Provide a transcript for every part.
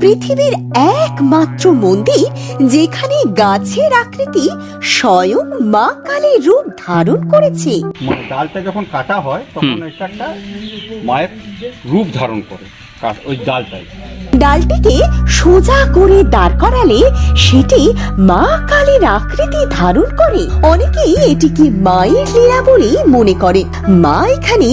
পৃথিবীর একমাত্র মন্দির যেখানে গাছের আকৃতি স্বয়ং মা কালীর রূপ ধারণ করেছে। মানে ডালটা যখন কাটা হয় তখন এটা একটা মায়ের রূপ ধারণ করে ওই ডালটাই। ডালটিকে সোজা করে দাঁড় করালে সেটি মা কালীর আকৃতি ধারণ করে। অনেকেই এটিকে মায়ের লীলা বলেই মনে করে। মা এখানে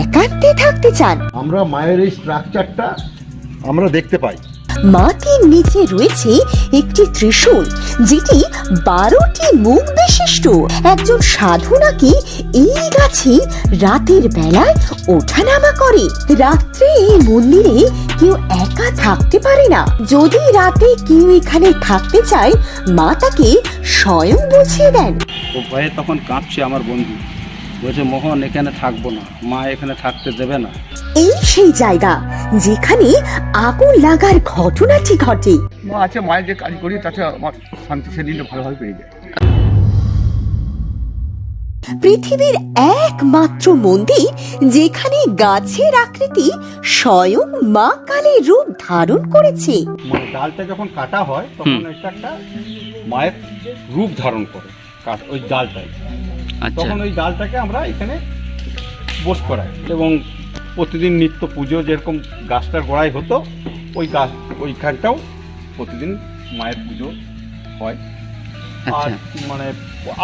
একান্তে থাকতে চান। আমরা মায়ের এই স্ট্রাকচারটা আমরা দেখতে পাই। মাটির নিচে রয়েছে একটি ত্রিশূল যেটি বারোটি মুখ বিশিষ্ট। একজন সাধু নাকি এই গাছে রাতের বেলায় ওঠানামা করে? রাত্রে এই মন্দিরে কেউ একা থাকতে পারে না। যদি রাতে কেউ এখানে থাকতে চায় মা তাকে স্বয়ং বুঝিয়ে দেন। ও ভয়ে তখন কাঁপছে আমার বন্ধু। বলছে মোহন এখানে থাকব না। মা এখানে থাকতে দেবে না। এই সেই জায়গা যেখানে আগুন লাগার ঘটনাটি ঘটে। মা আছে মায়ের যে কাজ করি তাতে আমার শান্তি সেদিনটা ভালোভাবে পেয়ে যায়। পৃথিবীর একমাত্র মন্দির যেখানে গাছের আকৃতি স্বয়ং মা কালীর রূপ ধারণ করেছে। মানে ডালটা যখন কাটা হয় তখন এটা একটা মায়ের রূপ ধারণ করে কাঠ- ওই ডালটাই। তখন ওই ডালটাকে আমরা এখানে বোস করাই। এবং প্রতিদিন নিত্য পুজো যেরকম গাছটার গোড়ায় হতো ওই গাছ ওইখানটাও প্রতিদিন মায়ের পুজো হয়। আর আচ্ছা মানে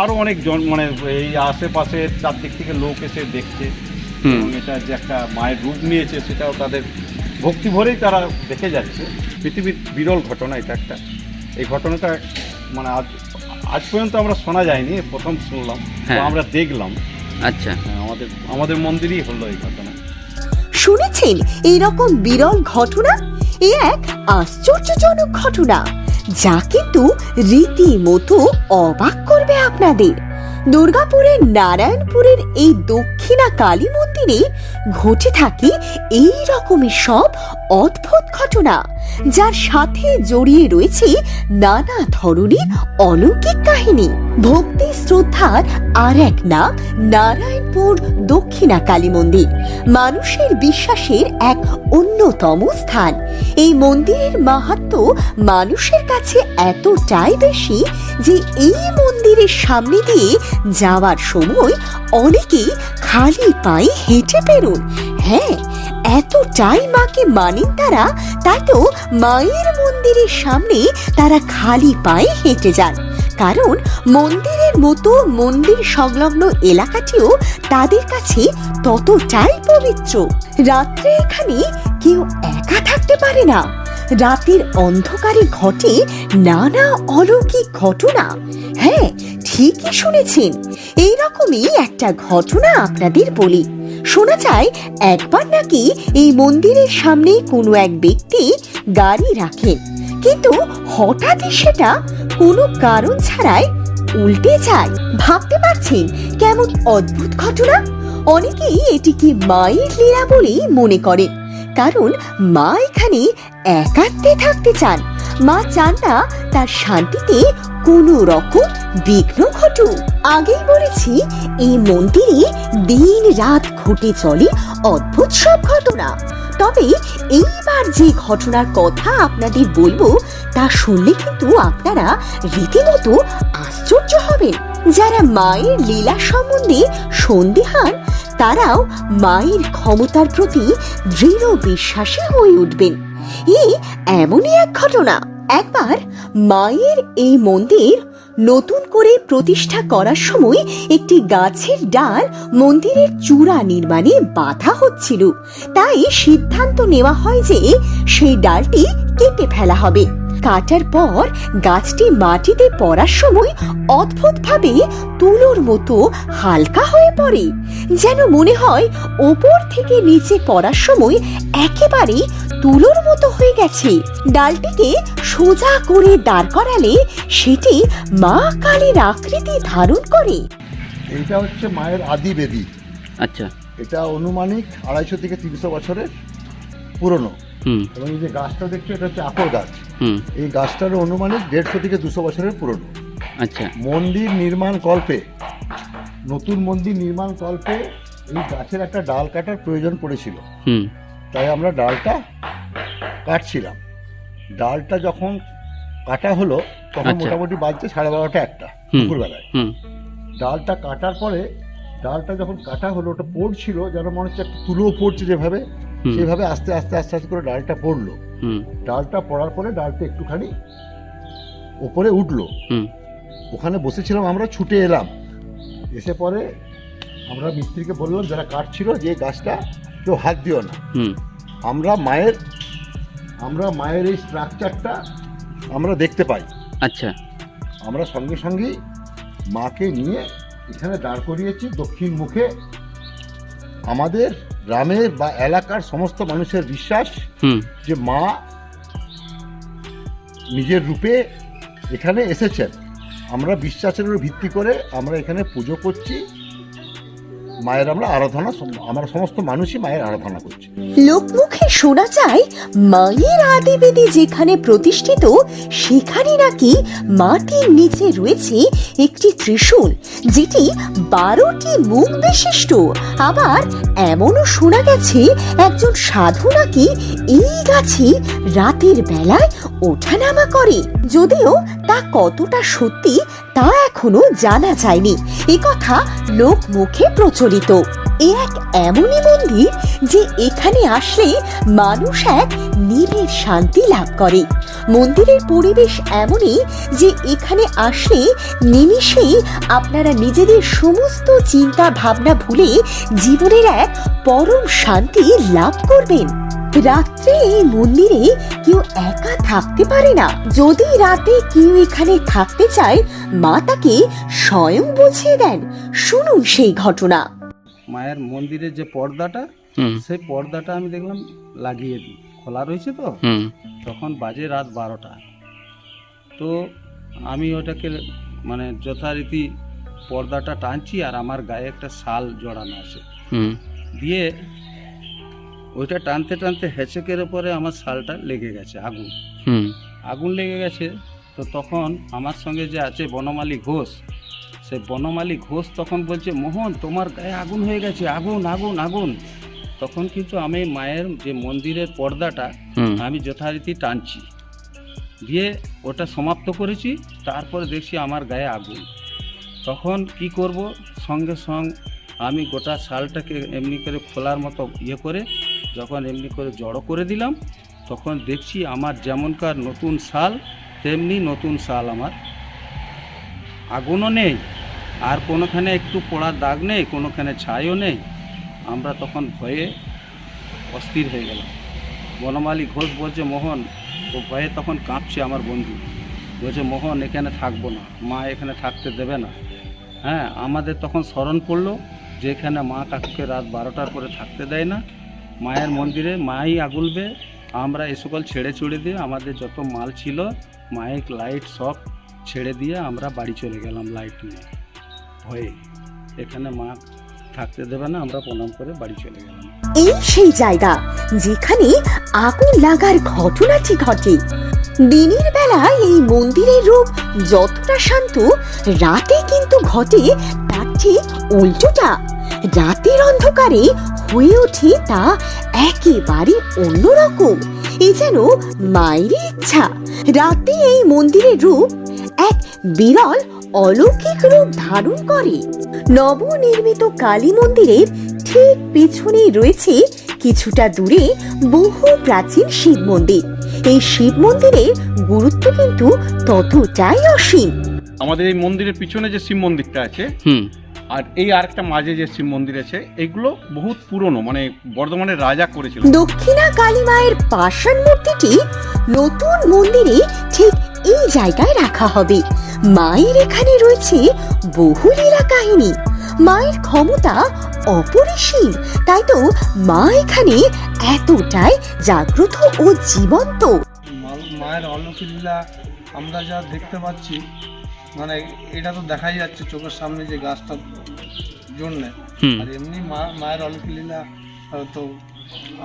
আরও অনেক জন মানে এই আশেপাশে চারদিক থেকে লোক এসে দেখছে। এবং এটা যে একটা মায়ের রূপ নিয়েছে সেটাও তাদের ভক্তি ভরেই তারা দেখে যাচ্ছে। পৃথিবীর বিরল ঘটনা এটা একটা। এই ঘটনাটা মানে আজ আজ পর্যন্ত আমরা শোনা যায়নি প্রথম শুনলাম হ্যাঁ। আমরা দেখলাম। আচ্ছা। হ্যাঁ, আমাদের আমাদের মন্দিরেই হলো এই ঘটনা। শুনেছেন এইরকম বিরল ঘটনা? এ এক আশ্চর্যজনক ঘটনা যা কিন্তু রীতিমতো অবাক করবে আপনাদের। দুর্গাপুরের নারায়ণপুরের এই দক্ষিণা কালী মন্দিরে ঘটে থাকে এই রকমের সব অদ্ভুত ঘটনা। যার সাথে জড়িয়ে রয়েছে নানা ধরনের অলৌকিক কাহিনী। ভক্তি শ্রদ্ধার আর এক নাম নারায়ণপুর দক্ষিণা কালী মন্দির, মানুষের বিশ্বাসের এক অন্যতম স্থান। এই মন্দিরের মাহাত্ম্য মানুষের কাছে এতটাই বেশি যে এই মন্দিরের সামনে দিয়ে যাওয়ার সময় অনেকেই খালি পায়ে হেঁটে বেরোন। হ্যাঁ এতটাই মাকে মানেন তারা? তাই তো মায়ের মন্দিরের সামনে তারা খালি পায়ে হেঁটে যান। কারণ মন্দিরের মতো মন্দির সংলগ্ন এলাকাটিও তাদের কাছে ততটাই পবিত্র। রাত্রে এখানে কেউ একা থাকতে পারে না। রাতের অন্ধকারে ঘটে নানা অলৌকিক ঘটনা। হ্যাঁ ঠিকই শুনেছেন। এইরকমই একটা ঘটনা আপনাদের বলি। শোনা যায়, একবার নাকি এই মন্দিরের সামনে কোনো এক ব্যক্তি গাড়ি রাখেন কিন্তু হঠাৎই সেটা কোনো কারণ ছাড়াই উল্টে যায়। ভাবতে পারছেন কেমন অদ্ভুত ঘটনা? অনেকেই এটিকে মায়ের লীলা বলেই মনে করেন কারণ মা এখানে একান্তে থাকতে চান। মা চান না তার শান্তিতে কোনো রকম বিঘ্ন ঘটু। আগেই বলেছি, এই মন্দিরে দিন রাত ঘটে চলে অদ্ভুত সব ঘটনা। তবে এইবার যে ঘটনার কথা আপনাদের বলব, তা শুনলে কিন্তু আপনারা রীতিমতো আশ্চর্য হবেন। যারা মায়ের লীলা সম্বন্ধে সন্দেহান, তারাও মায়ের ক্ষমতার প্রতি দৃঢ় বিশ্বাসী হয়ে উঠবেন। এই এমনই এক ঘটনা। একবার মায়ের এই মন্দির নতুন করে প্রতিষ্ঠা করার সময় একটি গাছের ডাল মন্দিরের চূড়া নির্মাণে বাধা হচ্ছিল। তাই সিদ্ধান্ত নেওয়া হয় যে সেই ডালটি কেটে ফেলা হবে। কাটার পর গাছটি মাটিতে পড়ার সময় অদ্ভুতভাবে তুলোর মতো হালকা হয়ে পড়ে যেন মনে হয় ওপর থেকে নিচে পড়ার সময় একেবারে তুলোর মতো হয়ে গেছে। ডালটিকে সোজা করে দাঁড় করালে সেটি মা কালীর আকৃতি ধারণ করে। এটা হচ্ছে মায়ের আদি বেদি। আচ্ছা। এটা অনুমানিক আড়াইশো থেকে তিনশো বছরের পুরনো। হুম। এবং এই যে গাছটা দেখছ এটা হচ্ছে আকর গাছ। এই গাছটার অনুমানিক দেড়শো থেকে দুশো বছরের পুরনো। আচ্ছা। মন্দির নির্মাণ কল্পে নতুন মন্দির নির্মাণ কল্পে এই গাছের একটা ডাল কাটার প্রয়োজন পড়েছিল। হুম। তাই আমরা ডালটা কাটছিলাম। ডালটা যখন কাটা হলো তখন আচ্ছা। মোটামুটি বাজছে সাড়ে বারোটা একটা দুপুরবেলায়। হুম। ডালটা কাটার পরে ডালটা যখন কাটা হলো ওটা পড়ছিল যেন মনে হচ্ছে একটা তুলো পড়ছে যেভাবে। সেভাবে আস্তে আস্তে আস্তে আস্তে করে ডালটা পড়ল। ডালটা পড়ার পরে ডালটা একটুখানি ওপরে উঠল। হুম। ওখানে বসেছিলাম আমরা ছুটে এলাম। এসে পরে আমরা মিস্ত্রিকে বললাম যারা কাটছিল যে গাছটা কেউ হাত দিও না। হুম। আমরা মায়ের আমরা মায়ের এই স্ট্রাকচারটা আমরা দেখতে পাই। আচ্ছা। আমরা সঙ্গে সঙ্গেই মাকে নিয়ে এখানে দাঁড় করিয়েছি দক্ষিণ মুখে। আমাদের গ্রামের বা এলাকার সমস্ত মানুষের বিশ্বাস যে মা নিজের রূপে এখানে এসেছেন। আমরা বিশ্বাসের উপর ভিত্তি করে আমরা এখানে পুজো করছি। মায়ের আমরা আরাধনা, আমরা সমস্ত মানুষই মায়ের আরাধনা করছি। লোকমুখে শোনা যায়, মায়ের আদিবেদি যেখানে প্রতিষ্ঠিত, সেখানে নাকি মাটির নিচে রয়েছে একটি ত্রিশূল, যেটি বারোটি মুখ বিশিষ্ট। আবার এমনও শোনা গেছে, একজন সাধু নাকি এই গাছে রাতের বেলায় ওঠানামা করে। যদিও তা কতটা সত্যি তা এখনও জানা যায়নি। একথা লোক মুখে প্রচলিত। এ এক এমনই মন্দির যে এখানে আসলে মানুষ এক নিবিড় শান্তি লাভ করে। মন্দিরের পরিবেশ এমনই যে এখানে আসলে নিমিষেই আপনারা নিজেদের সমস্ত চিন্তা ভাবনা ভুলে জীবনের এক পরম শান্তি লাভ করবেন। রাত্রে এই মন্দিরে কেউ একা থাকতে পারে না। যদি রাতে কেউ এখানে থাকতে চায় মা তাকে স্বয়ং বুঝিয়ে দেন। শুনুন সেই ঘটনা। মায়ের মন্দিরের যে পর্দাটা সেই পর্দাটা আমি দেখলাম লাগিয়ে দিই। খোলা রয়েছে তো? তখন বাজে রাত বারোটা। তো আমি ওটাকে মানে যথারীতি পর্দাটা টানছি আর আমার গায়ে একটা শাল জড়ানো আছে। হুম। দিয়ে ওইটা টানতে টানতে হেঁচেকের উপরে আমার শালটা লেগে গেছে আগুন। হুম। আগুন লেগে গেছে তো তখন আমার সঙ্গে যে আছে বনমালী ঘোষ সে বনমালী ঘোষ তখন বলছে মোহন তোমার গায়ে আগুন হয়ে গেছে আগুন আগুন আগুন। তখন কিন্তু আমি মায়ের যে মন্দিরের পর্দাটা আমি যথারীতি টানছি। দিয়ে ওটা সমাপ্ত করেছি তারপরে দেখছি আমার গায়ে আগুন। তখন কি করব? সঙ্গে সঙ্গ আমি গোটা শালটাকে এমনি করে খোলার মতো ইয়ে করে যখন এমনি করে জড়ো করে দিলাম, তখন দেখছি আমার যেমনকার নতুন শাল তেমনি নতুন শাল আমার। আগুনও নেই, আর কোনোখানে একটু পোড়ার দাগ নেই, কোনোখানে ছাইও নেই। আমরা তখন ভয়ে অস্থির হয়ে গেলাম। বনমালী ঘোষ বলছে, মোহন, ও ভয়ে তখন কাঁপছে আমার বন্ধু। বলছে, মোহন, এখানে থাকব না। মা এখানে থাকতে দেবে না। হ্যাঁ আমাদের তখন স্মরণ পড়ল যে এখানে মা কাকুকে রাত বারোটার পরে থাকতে দেয় না। মায়ের মন্দিরে মাই আগুলবে, আমরা এ সকল ছেড়ে ছুড়ে দিয়ে আমাদের যত মাল ছিল মাইক লাইট সব ছেড়ে দিয়ে আমরা বাড়ি চলে গেলাম লাইট নিয়ে। ভয়ে এখানে মা থাকতে দেবে না, আমরা প্রণাম করে বাড়ি চলে গেলাম। এই সেই জায়গা যেখানে আগুন লাগার ঘটনাটি ঘটে। দিনের বেলা এই মন্দিরের রূপ যতটা শান্ত, রাতে কিন্তু ঘটে তার ঠিক উল্টোটা। রাতের অন্ধকারে হয়ে ওঠে তা একেবারে অন্যরকম। এ যেন মায়েরই ইচ্ছা। রাতে এই মন্দিরের রূপ এক বিরল অলৌকিক রূপ ধারণ করে। নবনির্মিত কালী মন্দিরের ঠিক পেছনেই রয়েছে কিছুটা দূরে বহু প্রাচীন শিব মন্দির। এই শিব মন্দিরের গুরুত্ব কিন্তু ততটাই অসীম। আমাদের এই মন্দিরের পিছনে যে শিব মন্দিরটা আছে হুম। আর এই আরেকটা মাঝে যে শিব মন্দির আছে এগুলো বহুত পুরনো মানে বর্ধমানের রাজা করেছিল। দক্ষিণা কালী মায়ের পাষাণ মূর্তিটি নতুন মন্দিরে ঠিক এই জায়গায় রাখা হবে। মায়ের এখানে রয়েছে বহু লীলা কাহিনী। মায়ের ক্ষমতা অপরিসীম তাই তো মা এখানে এতটাই জাগ্রত ও জীবন্ত। মায়ের অলৌকিক লীলা আমরা যা দেখতে পাচ্ছি মানে এটা তো দেখাই যাচ্ছে চোখের সামনে যে গাছটা জন্যে। আর এমনি মা মায়ের অলৌকিক লীলা তো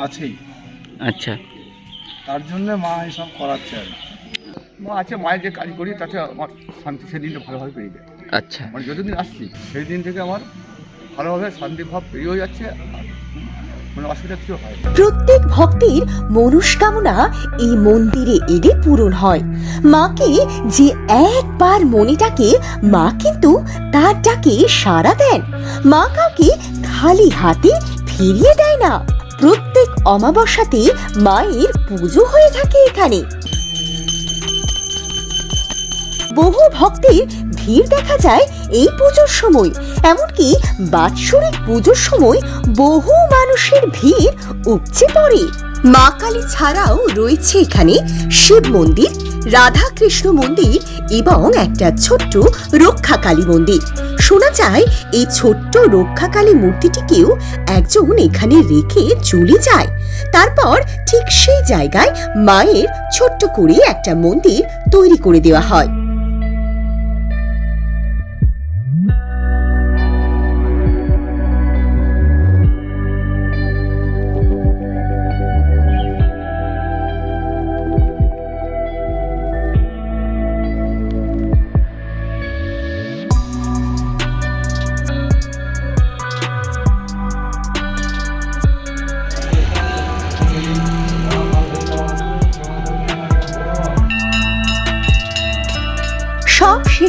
আছেই। আচ্ছা। তার জন্যে মা এসব করাচ্ছে আর কি। মা আছে মায়ের যে কাজ করি তাতে আমার শান্তি সেদিনটা ভালোভাবে পেয়ে যায়। আচ্ছা। মানে যতদিন আসছি সেই দিন থেকে আমার ভালোভাবে শান্তি ভাব পেরিয়েও যাচ্ছে। হয় প্রত্যেক ভক্তের মনস্কামনা এই মন্দিরে এলে পূরণ হয়। মাকে যে একবার মনে ডাকে, মা কিন্তু তার ডাকে সাড়া দেন। মা কাউকে খালি হাতে ফিরিয়ে দেয় না। প্রত্যেক অমাবস্যাতে মায়ের পুজো হয়ে থাকে এখানে। বহু ভক্তের ভিড় দেখা যায় এই পুজোর সময়। এমনকি বাৎসরিক পুজোর সময় বহু মানুষের ভিড় উপচে পড়ে। মা কালী ছাড়াও রয়েছে এখানে শিব মন্দির রাধা কৃষ্ণ মন্দির এবং একটা ছোট্ট রক্ষাকালী মন্দির। শোনা যায় এই ছোট্ট রক্ষাকালী মূর্তিটিকেও একজন এখানে রেখে চলে যায়। তারপর ঠিক সেই জায়গায় মায়ের ছোট্ট করে একটা মন্দির তৈরি করে দেওয়া হয়।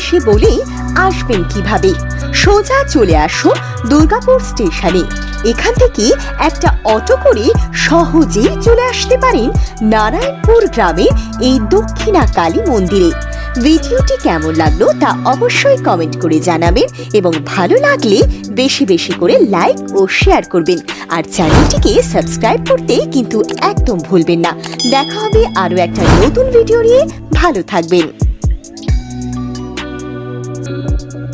সব শেষে বলে আসবেন কীভাবে। সোজা চলে আসুন দুর্গাপুর স্টেশনে। এখান থেকে একটা অটো করে সহজেই চলে আসতে পারেন নারায়ণপুর গ্রামের এই দক্ষিণা কালী মন্দিরে। ভিডিওটি কেমন লাগল তা অবশ্যই কমেন্ট করে জানাবেন এবং ভালো লাগলে বেশি বেশি করে লাইক ও শেয়ার করবেন। আর চ্যানেলটিকে সাবস্ক্রাইব করতে কিন্তু একদম ভুলবেন না। দেখা হবে আরও একটা নতুন ভিডিও নিয়ে। ভালো থাকবেন। thank you.